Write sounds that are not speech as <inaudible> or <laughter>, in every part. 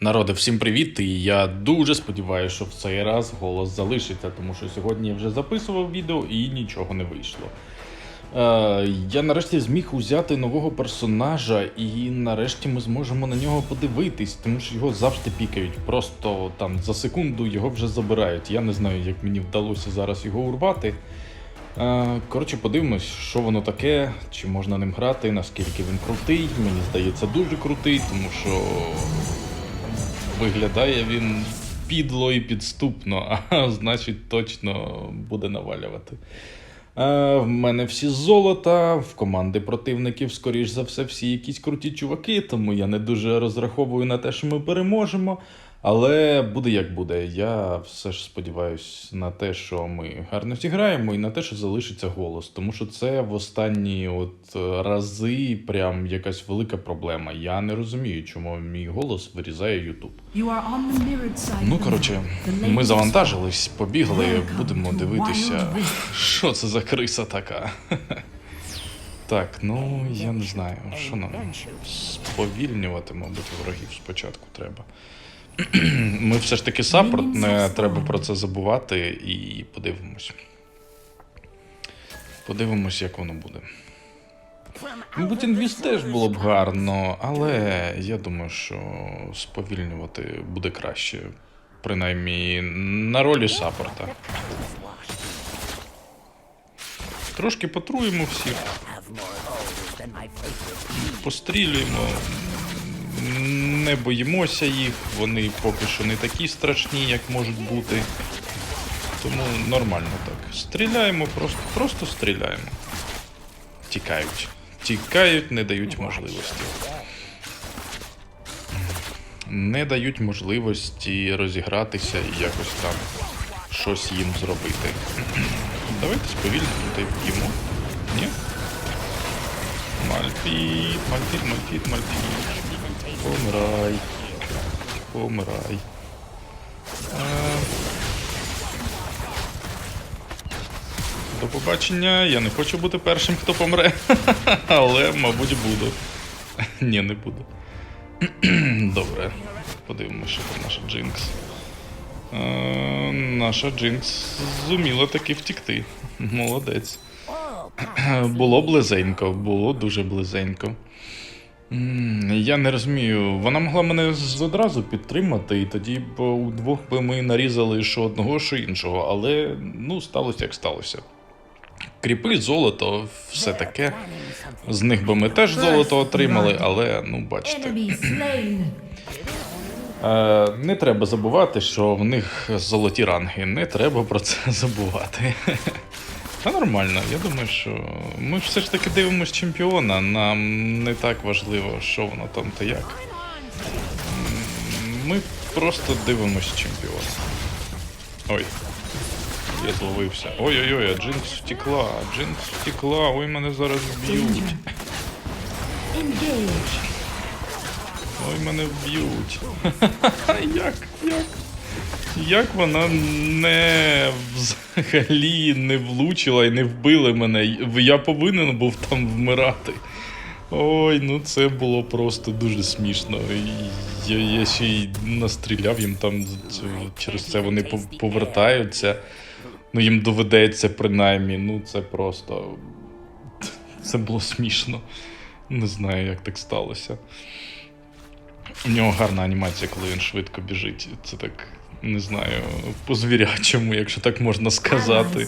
Народи, всім привіт! І я дуже сподіваюся, що в цей раз голос залишиться, тому що сьогодні я вже записував відео і нічого не вийшло. Е, я нарешті зміг узяти нового персонажа, і нарешті ми зможемо на нього подивитись, тому що його завжди пікають. Просто там за секунду його вже забирають. Я не знаю, як мені вдалося зараз його урвати. Е, Коротше, подивимось, що воно таке, чи можна ним грати, наскільки він крутий. Мені здається, дуже крутий, тому що виглядає він підло і підступно, <laughs> а значить точно буде навалювати. Е, в мене всі золота, в команди противників, скоріш за все, всі якісь круті чуваки, тому я не дуже розраховую на те, що ми переможемо. Але буде як буде. Я все ж сподіваюся на те, що ми гарно зіграємо, і на те, що залишиться голос. Тому що це в останні от рази прям якась велика проблема. Я не розумію, чому мій голос вирізає Ютуб. Ну коротше, ми завантажились, побігли, будемо дивитися, що це за криса така. <laughs> Так, ну я не знаю, що нам сповільнювати, мабуть, ворогів спочатку треба. Ми все ж таки саппорт, не треба про це забувати і подивимось. Подивимось, як воно буде. Мабуть, інвіз теж було б гарно, але я думаю, що сповільнювати буде краще. Принаймні на ролі саппорта. Трошки потруємо всіх. Пострілюємо. Не боїмося їх, вони поки що не такі страшні, як можуть бути. Тому нормально так. Стріляємо, просто, просто стріляємо. Тікають. Тікають, не дають можливості. Не дають можливості розігратися і якось там щось їм зробити. <clears throat> Давайте сповільнимо та й. Ні? Мальфіт, мальфіт, мальфіт, мальфіт. Помирай. Помирай. Е, До побачення. Я не хочу бути першим, хто помре. <laughs> Але, мабуть, буду. <laughs> Ні, не буду. <clears throat> Добре. Подивимося, що там наша Джинкс. Е, наша Джинкс зуміла таки втікти. <laughs> Молодець. <clears throat> Було близенько, було дуже близенько. Я не розумію, вона могла мене одразу підтримати, і тоді б удвох би ми нарізали що одного, що іншого, але ну, сталося як сталося. Кріпи, золото, все таке. З них би ми теж золото отримали, але ну бачите. Е, не треба забувати, що в них золоті ранги. Не треба про це <laughs> забувати. Та нормально, я думаю, що ми все ж таки дивимось чемпіона. Нам не так важливо, що воно там та як. Ми просто дивимось чемпіона. Ой. Я зловився. Ой-ой-ой, а Джинкс втекла, а Джинкс втекла, ой, мене зараз вб'ють. Ой, мене вб'ють. <laughs> як? Як? Як вона не взагалі не влучила і не вбила мене? Я повинен був там вмирати. Ой, ну це було просто дуже смішно. Я, я ще й настріляв їм там через це вони повертаються. Ну їм доведеться принаймні. Ну це просто. <laughs> Це було смішно. Не знаю, як так сталося. У нього гарна анімація, коли він швидко біжить. Це так, не знаю, по звірячому, якщо так можна сказати.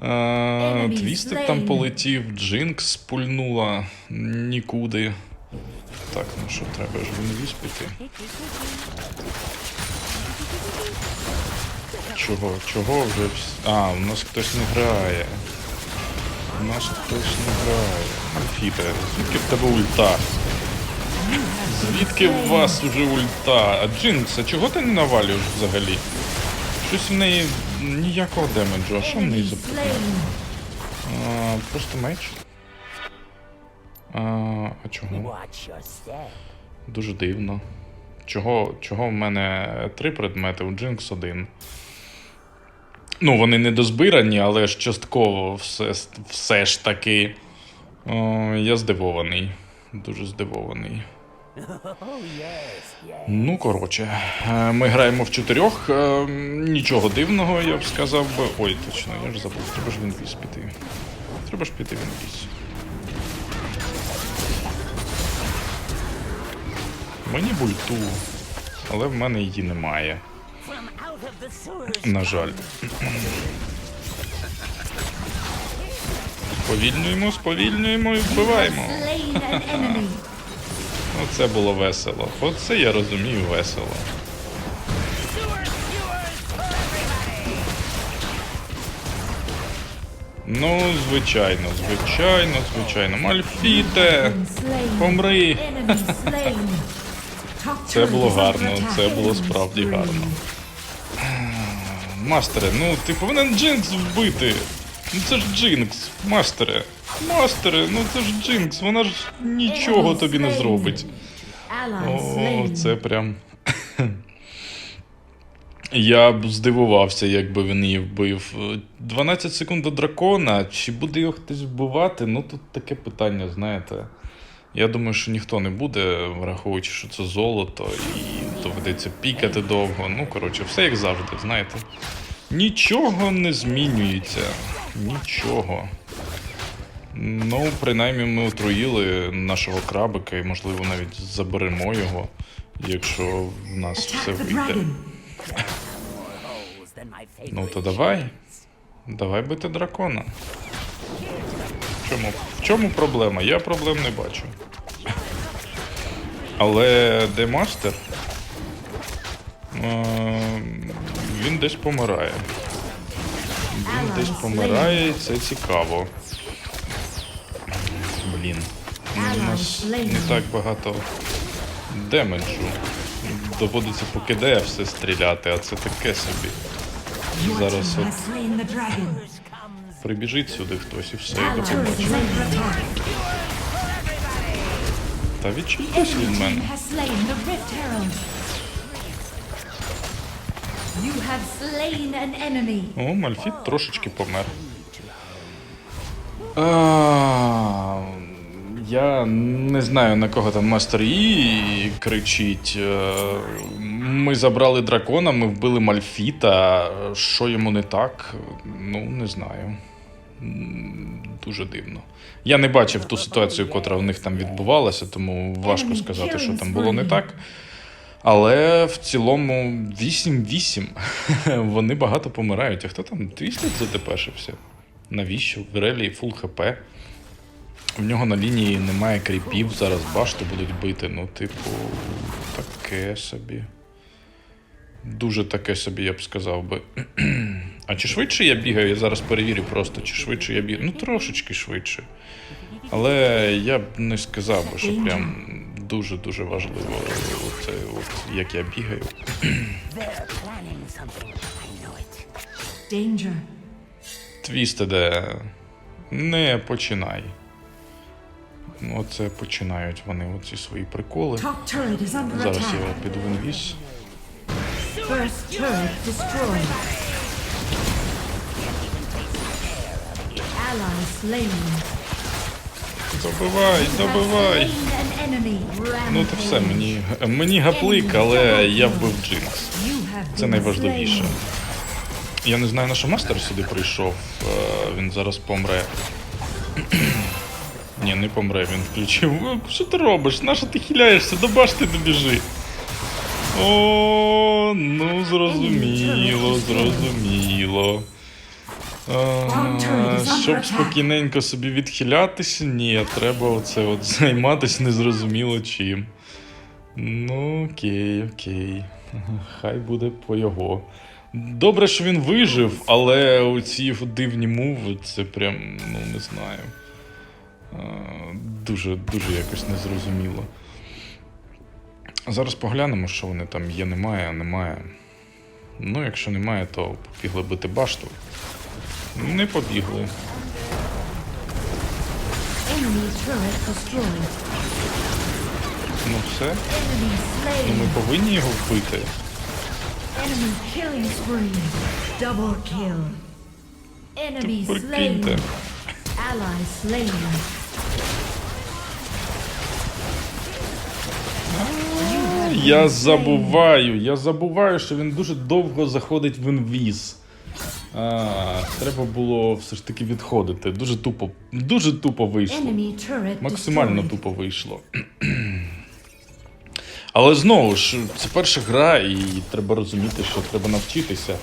А, Твістик там полетів, Джинкс спульнула нікуди. Так, ну що, треба ж в інвіз піти. Чого? Чого вже? А, у нас хтось не грає. У нас хтось не грає. Альфіте, звідки в тебе ульта? Звідки у вас уже ульта? А Джинкс, а чого ти не навалюєш взагалі? Щось в неї ніякого демеджу, а що в неї за slain. а, Просто меч. А, а чого? Дуже дивно. Чого, чого в мене три предмети, у Джинкс один. Ну, вони не дозбирані, але ж частково все, все ж таки. О, я здивований. Дуже здивований. Ну, коротше, е, ми граємо в чотирьох. е, Нічого дивного, я б сказав би. Ой, точно, я ж забув, треба ж в інвіз піти. Треба ж піти в інвіз. Мені бульту, але в мене її немає. На жаль. Сповільнюємо, сповільнюємо і вбиваємо. Оце було весело. Оце я розумію весело. Ну, звичайно, звичайно, звичайно. Мальфіте! Помри! <laughs> Це було гарно, це було справді гарно. Мастере, ну ти повинен Джинкс вбити. Ну це ж Джинкс, мастере. Мастере, ну це ж Джинкс, вона ж нічого тобі не зробить. О, це прям. Я б здивувався, якби він її вбив. 12 секунд до дракона. Чи буде його хтось вбивати? Ну тут таке питання, знаєте. Я думаю, що ніхто не буде, враховуючи, що це золото, і доведеться пікати довго. Ну, коротше, все як завжди, знаєте. Нічого не змінюється. Нічого. Ну, принаймні, ми отруїли нашого крабика і, можливо, навіть заберемо його, якщо в нас все вийде. Ну то давай. Давай бити дракона. В чому, в чому проблема? Я проблем не бачу. Але де мастер? Е, Він десь помирає. Він десь помирає, і це цікаво. Блін. Ну, у нас не так багато демеджу. Доводиться по КД все стріляти, а це таке собі. Зараз от прибіжить сюди хтось і все, і Ally до turret is побачення. under attack. Та відчепись Enemy від мене. О, Мальфіт трошечки помер. А, я не знаю на кого там мастер І кричить. Е, Ми забрали дракона, ми вбили Мальфіта. Що йому не так? Ну, не знаю. Дуже дивно. Я не бачив ту ситуацію, котра в них там відбувалася, тому важко сказати, що там було не так. Але в цілому 8-8. <laughs> Вони багато помирають. А хто там 200 затепешився? Навіщо? В релі фул хп. В нього на лінії немає кріпів, зараз башти будуть бити. Ну, типу, таке собі. Дуже таке собі, я б сказав би. <clears throat> А чи швидше я бігаю? Я зараз перевірю просто, чи швидше я бігаю. Ну, трошечки швидше. Але я б не сказав би, що прям дуже-дуже важливо, оце, от, як я бігаю. Твістеде, не починай. Ну, Оце починають вони оці свої приколи. Зараз я attack. піду в інвіз. First turret destroyed. Ally slain. Добивай, добивай! Ну то все, мені, мені гаплик, але я вбив Джинкс. Це найважливіше. Я не знаю, на що мастер сюди прийшов. Е, Він зараз помре. <clears throat> Ні, не помре, він включив. «Е, Що ти робиш? Нащо ти хиляєшся? До башти добіжи. О, ну зрозуміло, зрозуміло. А, щоб спокійненько собі відхилятися, ні, треба оце от займатися незрозуміло чим. Ну, окей, окей. Хай буде по його. Добре, що він вижив, але оці дивні мови, це прям, ну не знаю. Дуже, дуже якось незрозуміло. Зараз поглянемо, що вони там є, немає, немає. Ну, якщо немає, то побігли бити башту. Не побігли. Ну все. Ну ми повинні його вбити. Enemy Прикиньте. Я забуваю, я забуваю, що він дуже довго заходить в інвіз. А, треба було все ж таки відходити. Дуже тупо, дуже тупо вийшло. Максимально тупо вийшло. Але знову ж, це перша гра, і треба розуміти, що треба навчитися.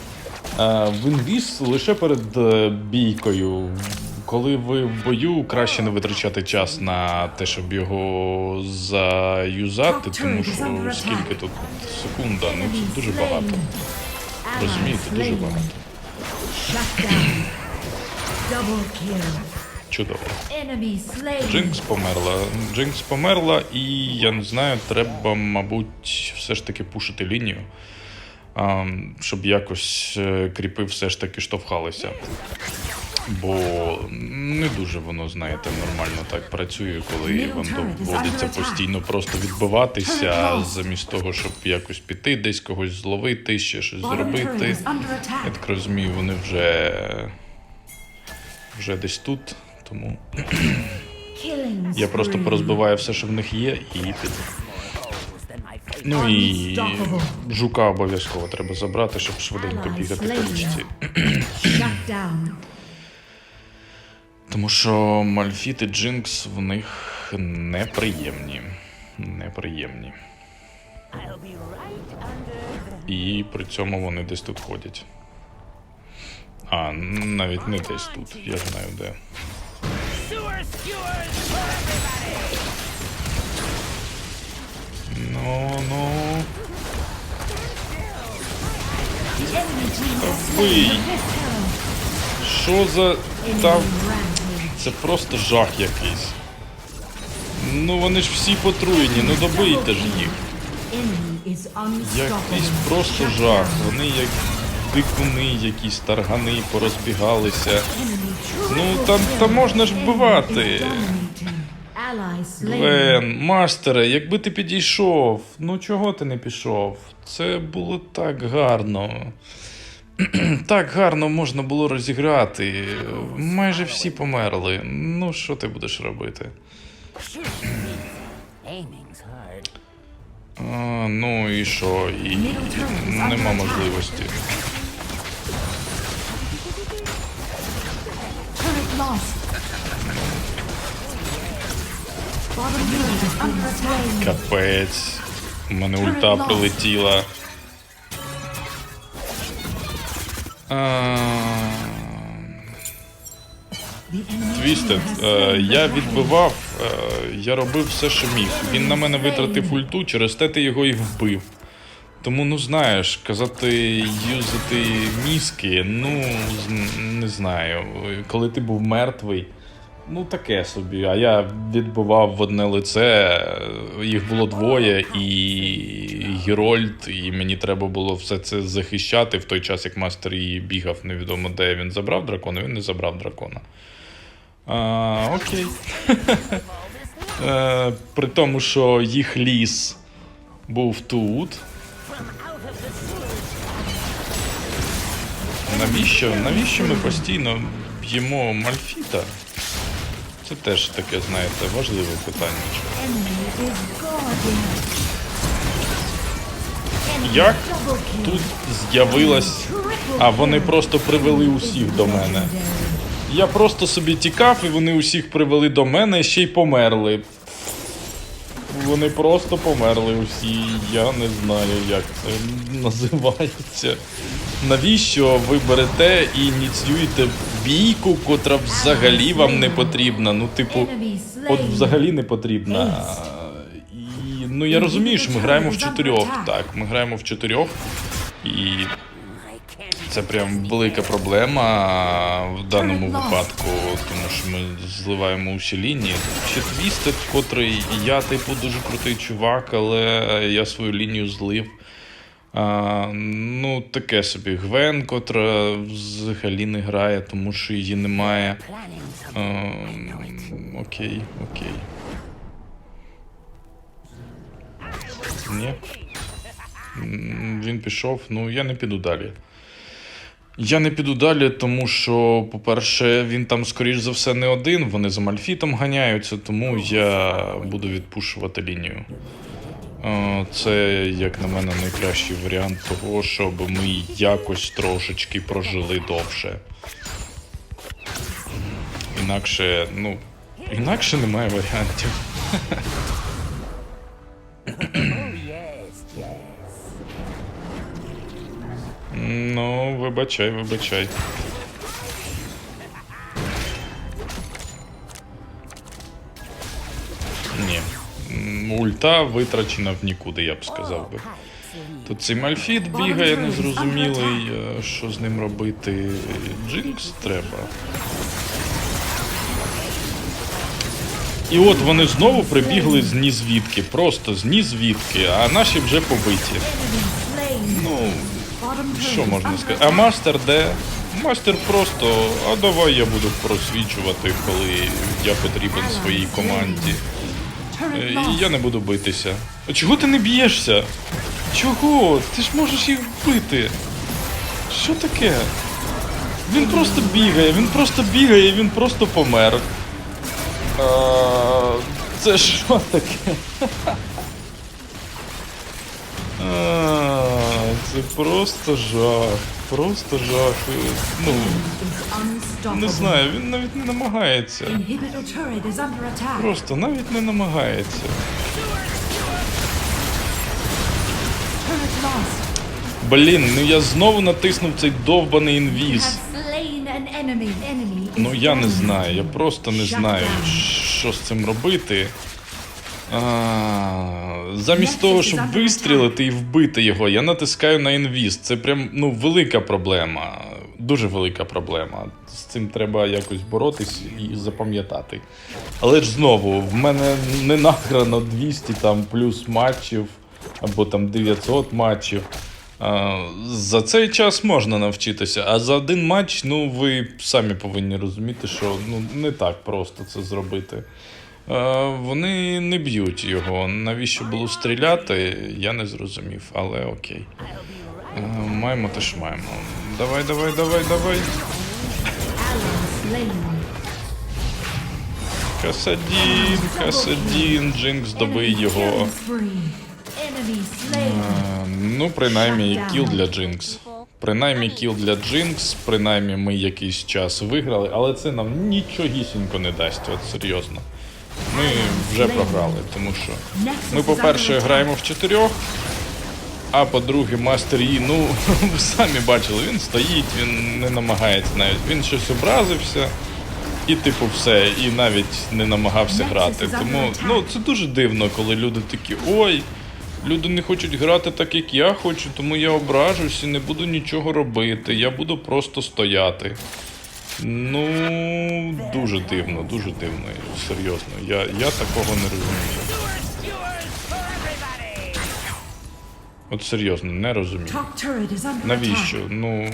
В інвіз лише перед е, бійкою. Коли ви в бою, краще не витрачати час на те, щоб його заюзати, тому що скільки тут секунда, ну це дуже багато. Розумієте, дуже багато. Чудово. Джинкс померла. Джинкс померла, і я не знаю, треба, мабуть, все ж таки пушити лінію. Щоб якось е, кріпи все ж таки штовхалися. Бо не дуже воно, знаєте, нормально так працює, коли вам доводиться постійно просто відбиватися, замість того, щоб якось піти, десь когось зловити, ще щось зробити. Я так розумію, вони вже, вже десь тут, тому. Я просто порозбиваю все, що в них є, і піду. Ну і жука обов'язково треба забрати, щоб швиденько бігати по річці. Тому що Мальфіт і Джинкс в них неприємні. Неприємні. І при цьому вони десь тут ходять. А, навіть не десь тут, я знаю де. Ну, ну. Team Ви, що за там. Це просто жах якийсь. Ну вони ж всі потруєні, ну добийте ж їх. Якийсь просто жах. Вони як дикуни, якісь таргани порозбігалися. Ну там, там можна ж вбивати. is dominating. Ally slain. Вен, мастере, якби ти підійшов, ну чого ти не пішов? Це було так гарно. <clears throat> Так гарно можна було розіграти. Майже всі померли. Ну, що ти будеш робити? А, ну і що? І нема можливості. Капець. У мене ульта прилетіла. Твістед, е, я відбивав, е, я робив все, що міг. Він на мене витратив ульту, через те ти його і вбив. Тому, ну знаєш, казати юзати мізки, ну не знаю. Коли ти був мертвий, ну таке собі. А я відбивав в одне лице, їх було двоє, і Герольд, і мені треба було все це захищати в той час, як мастер її бігав, невідомо де він забрав дракона, він не забрав дракона. А, окей. <laughs> Е, При тому, що їх ліс був тут. Навіщо? Навіщо ми постійно б'ємо Мальфіта? Це теж таке, знаєте, важливе питання. Як тут з'явилась. А вони просто привели усіх до мене. Я просто собі тікав, і вони усіх привели до мене, ще й померли. Вони просто померли усі. Я не знаю, як це називається. Навіщо ви берете і ініціюєте бійку, котра взагалі вам не потрібна? Ну, типу, от взагалі не потрібна. І, ну я розумію, що ми граємо в чотирьох. Так, ми граємо в чотирьох. І це прям велика проблема в даному випадку, тому що ми зливаємо усі лінії. Ще твістед, котрий я, типу, дуже крутий чувак, але я свою лінію злив. А, ну, таке собі Гвен, котра взагалі не грає, тому що її немає. А, окей, окей. Ні. Він пішов, ну я не піду далі. Я не піду далі, тому що, по-перше, він там, скоріш за все, не один, вони за Мальфітом ганяються, тому я буду відпушувати лінію. Це, як на мене, найкращий варіант того, щоб ми якось трошечки прожили довше. Інакше, ну, інакше немає варіантів. Ну, вибачай, вибачай. Ульта витрачена в нікуди, я б сказав би. Тут цей Мальфіт бігає незрозумілий, е, що з ним робити. Джинкс треба. І от вони знову прибігли з нізвідки, просто з нізвідки, а наші вже побиті. Ну, що можна сказати? А мастер де? Мастер просто, а давай я буду просвічувати, коли я потрібен своїй команді. Е, І я не буду битися. А чого ти не б'єшся? Чого? Ти ж можеш їх вбити. Що таке? Він просто бігає, він просто бігає, він просто помер. А, це що таке? <laughs> А, це просто жах. Просто жах. Ну, не знаю, він навіть не намагається. Просто навіть не намагається. Блін, ну я знову натиснув цей довбаний інвіз. Ну я не знаю, я просто не знаю, що з цим робити. А, замість того, щоб вистрілити і вбити його, я натискаю на інвіз. Це прям ну велика проблема. Дуже велика проблема. З цим треба якось боротись і запам'ятати. Але ж знову, в мене не награно 200 там плюс матчів або там 900 матчів. А, За цей час можна навчитися, а за один матч, ну ви самі повинні розуміти, що ну не так просто це зробити. А, Вони не б'ють його. Навіщо було стріляти, я не зрозумів, але окей. Маємо те, що маємо. Давай, давай, давай, давай. Касадін, Касадін, Джинкс, добий його. А, Ну, принаймні, кіл для Джинкс. Принаймні кіл для Джинкс, принаймні ми якийсь час виграли, але це нам нічогісінько не дасть, от серйозно. Ми вже програли, тому що ми, по-перше, граємо в чотирьох, а по-друге, мастер Yi, ну, <laughs> ви самі бачили, він стоїть, він не намагається навіть. Він щось образився. І, типу, все, і навіть не намагався грати. Тому ну, це дуже дивно, коли люди такі, ой, люди не хочуть грати так, як я хочу, тому я ображусь і не буду нічого робити. Я буду просто стояти. Ну, дуже дивно, дуже дивно, серйозно. Я, я такого не розумію. От серйозно, не розумію. Навіщо? Ну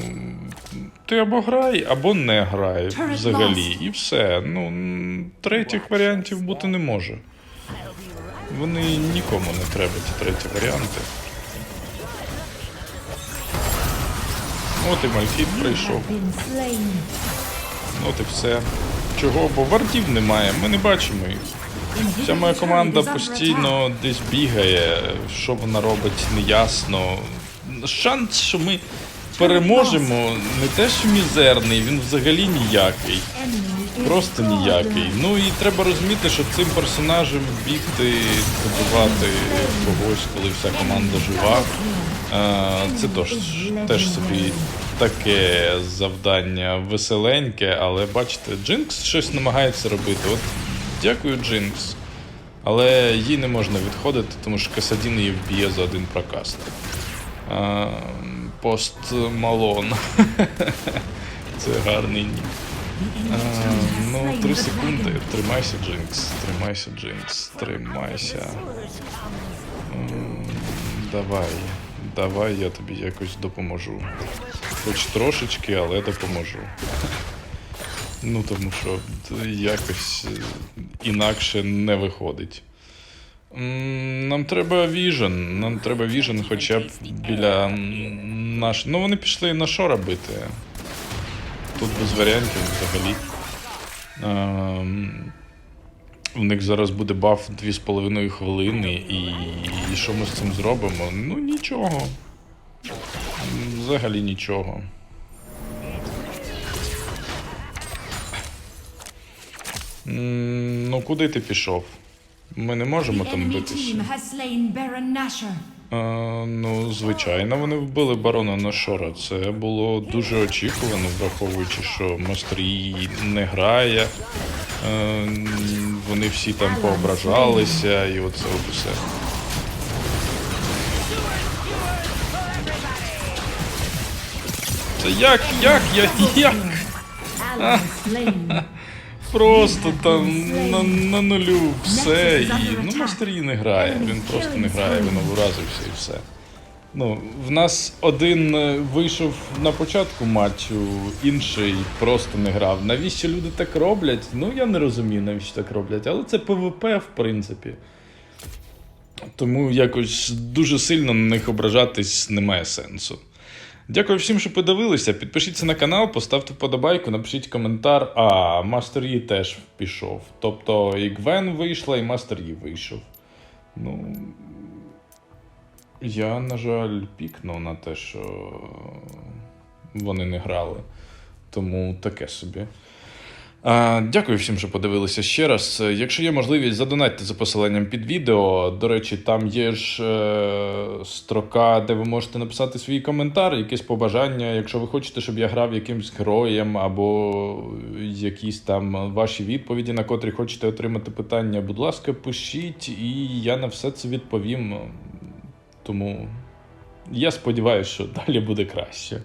ти або грай, або не грай взагалі. І все. Ну третіх варіантів бути не може. Вони нікому не треба, ті треті варіанти. От і Мальфіт прийшов. От і все. Чого? Бо вартів немає, ми не бачимо їх. Вся моя команда постійно десь бігає, що вона робить, неясно. Шанс, що ми переможемо, не те, що мізерний, він взагалі ніякий. Просто ніякий. Ну і треба розуміти, що цим персонажем бігти, добивати когось, коли вся команда жива. е, Це теж, теж собі таке завдання веселеньке, але бачите, Джинкс щось намагається робити. От дякую, Джинкс. Але їй не можна відходити, тому що Касадін її вб'є за один прокаст. Пост Малон. <laughs> Це гарний нік. Ну, три секунди. Тримайся, Джинкс. Тримайся, Джинкс. Тримайся. Давай. Давай, я тобі якось допоможу. Хоч трошечки, але допоможу. Ну, тому що якось е, інакше не виходить. Нам треба віжен. Нам треба віжен хоча б біля наш. Ну, вони пішли на що робити. Тут без варіантів взагалі. Ем, У них зараз буде баф 2,5 хвилини, і, і що ми з цим зробимо? Ну нічого. Взагалі нічого. Ну, куди ти пішов? Ми не можемо там битися. А, ну, звичайно, вони вбили барона Нашора. Це було дуже очікувано, враховуючи, що Мастрій не грає. Е, вони всі там поображалися, і оце от Це як, як, як, як? Просто там на, на нулю все. І, ну, Мастрій не грає, він просто не грає, він образився і все. Ну, в нас один е, вийшов на початку матчу, інший просто не грав. Навіщо люди так роблять? Ну я не розумію, навіщо так роблять, але це ПВП, в принципі. Тому якось дуже сильно на них ображатись немає сенсу. Дякую всім, що подивилися. Підпишіться на канал, поставте вподобайку, напишіть коментар. А, Мастер Ї теж пішов. Тобто і Гвен вийшла, і Мастер Ї вийшов. Ну. Я, на жаль, пікнув на те, що вони не грали. Тому таке собі. Дякую всім, що подивилися ще раз. Якщо є можливість, задонатьте за посиланням під відео. До речі, там є ж е, строка, де ви можете написати свій коментар, якесь побажання. Якщо ви хочете, щоб я грав якимсь героєм, або якісь там ваші відповіді, на котрі хочете отримати питання, будь ласка, пишіть, і я на все це відповім. Тому я сподіваюся, що далі буде краще.